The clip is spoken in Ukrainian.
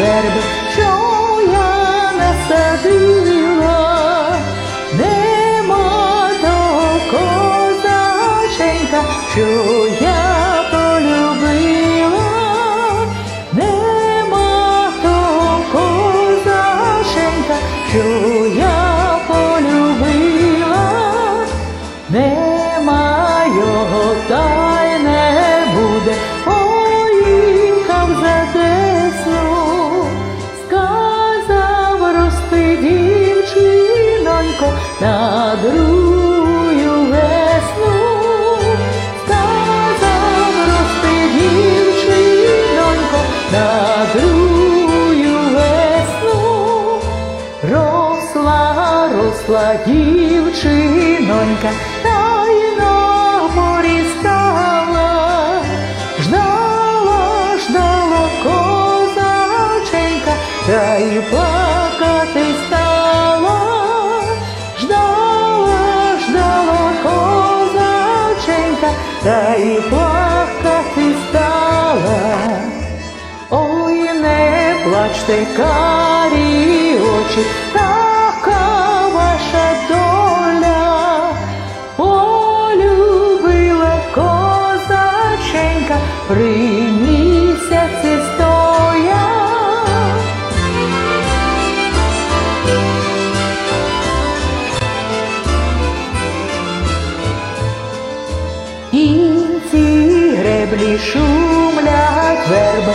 верби, що я насадила, нема того козаченька, що я полюбила, нема того козаченька, що я полюбила, нема його та на другую весну, сказав рости дівчинонько на другую весну. Росла, росла дівчинонька, та й козаченька, та й плакати стала. Ой, не плачте, карі очі, греблі шумлять верби.